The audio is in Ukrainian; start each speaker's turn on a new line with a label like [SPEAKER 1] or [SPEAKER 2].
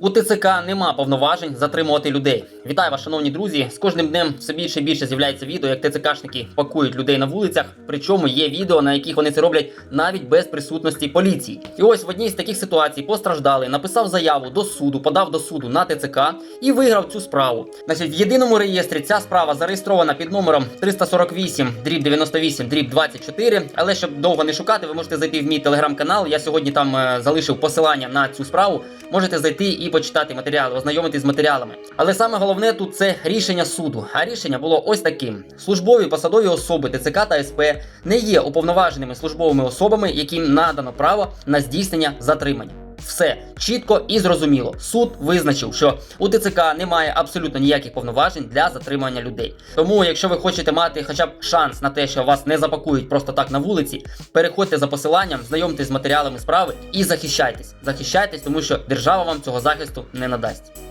[SPEAKER 1] У ТЦК нема повноважень затримувати людей. Вітаю вас, шановні друзі. З кожним днем все більше і більше з'являється відео, як ТЦКшники пакують людей на вулицях. Причому є відео, на яких вони це роблять навіть без присутності поліції. І ось в одній з таких ситуацій постраждалий написав заяву до суду, подав до суду на ТЦК і виграв цю справу. Значить, в єдиному реєстрі ця справа зареєстрована під номером 348 дріб 98 дріб 24. Але щоб довго не шукати, ви можете зайти в мій телеграм-канал. Я сьогодні там е, залишив посилання на цю справу. Можете зайти почитати матеріали, ознайомитись з матеріалами. Але саме головне тут це рішення суду. А рішення було ось таким: службові посадові особи ТЦК та СП не є уповноваженими службовими особами, яким надано право на здійснення затримання. Все чітко і зрозуміло. Суд визначив, що у ТЦК немає абсолютно ніяких повноважень для затримання людей. Тому, якщо ви хочете мати хоча б шанс на те, що вас не запакують просто так на вулиці, переходьте за посиланням, знайомтесь з матеріалами справи і захищайтесь. Захищайтесь, тому що держава вам цього захисту не надасть.